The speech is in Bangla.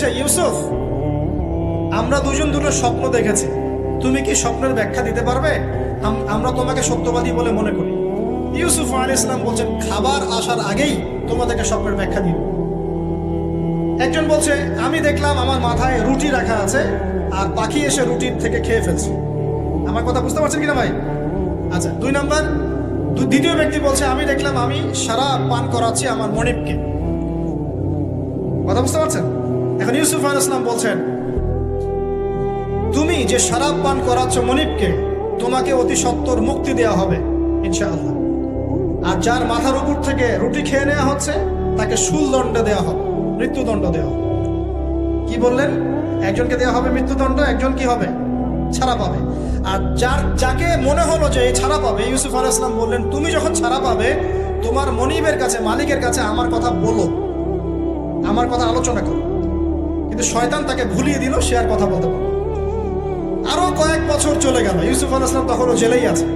বলছে, ইউসুফ, আমরা দুজন দুটো স্বপ্ন দেখেছি। তুমি কি স্বপ্নের ব্যাখ্যা দিতে পারবে? আমরা তোমাকে সত্যবাদী বলে মনে করি। ইউসুফ আল ইসলাম বলছেন, খাবার আসার আগেই তোমাদেরকে স্বপ্নের ব্যাখ্যা দিব একজন বলছে, আমি দেখলাম আমার মাথায় রুটি রাখা আছে, আর পাখি এসে রুটির থেকে খেয়ে ফেলছে। আমার কথা বুঝতে পারছেন কিনা ভাই? আচ্ছা দুই নাম্বার দ্বিতীয় ব্যক্তি বলছে, আমি দেখলাম আমি সারা পান করাচ্ছি আমার মনিবকে। কথা বুঝতে পারছেন? এখন ইউসুফ আল ইসলাম বলছেন, তুমি যে শরাব পান করাচ্ছ মনিবকে, তোমাকে অতি সত্তর মুক্তি দেওয়া হবে, ইনশাআল্লাহ। আর যার মাথার উপর থেকে রুটি খেয়ে নেওয়া হচ্ছে, তাকে শুল দণ্ড দেওয়া হবে, মৃত্যুদণ্ড দেওয়া হবে। কি বললেন? একজনকে দেওয়া হবে মৃত্যুদণ্ড, একজন কি হবে? ছাড়া পাবে। আর যার, যাকে মনে হলো যে এই ছাড়া পাবে, ইউসুফ আল ইসলাম বললেন, তুমি যখন ছাড়া পাবে, তোমার মনিবের কাছে, মালিকের কাছে আমার কথা বলো। আমার কথা আলোচনা করো। কিন্তু শয়তান তাকে ভুলিয়ে দিল, সে আর কথা বলতে পারবে না। আরও কয়েক বছর চলে গেল, ইউসুফ আল ইসলাম তখনও জেলেই আছে